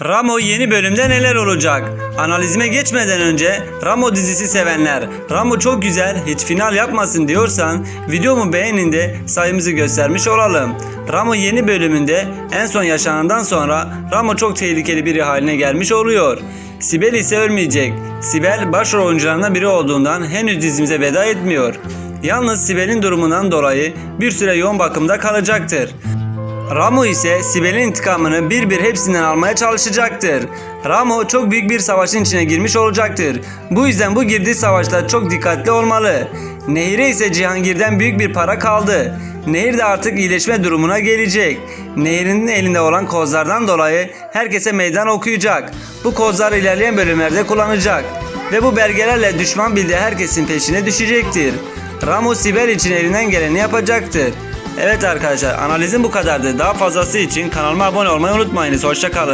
Ramo yeni bölümde neler olacak? Analizime geçmeden önce Ramo dizisi sevenler Ramo çok güzel hiç final yapmasın diyorsan videomu beğenin de sayımızı göstermiş olalım. Ramo yeni bölümünde en son yaşanandan sonra Ramo çok tehlikeli biri haline gelmiş oluyor. Sibel ise ölmeyecek. Sibel başrol oyuncularından biri olduğundan henüz dizimize veda etmiyor. Yalnız Sibel'in durumundan dolayı bir süre yoğun bakımda kalacaktır. Ramo ise Sibel'in intikamını bir bir hepsinden almaya çalışacaktır. Ramo çok büyük bir savaşın içine girmiş olacaktır. Bu yüzden bu girdiği savaşta çok dikkatli olmalı. Nehir'e ise Cihangir'den büyük bir para kaldı. Nehir de artık iyileşme durumuna gelecek. Nehir'in elinde olan kozlardan dolayı herkese meydan okuyacak. Bu kozlar ilerleyen bölümlerde kullanacak. Ve bu belgelerle düşman bildiği herkesin peşine düşecektir. Ramo Sibel için elinden geleni yapacaktır. Evet arkadaşlar analizim bu kadardı. Daha fazlası için kanalıma abone olmayı unutmayınız. Hoşçakalın.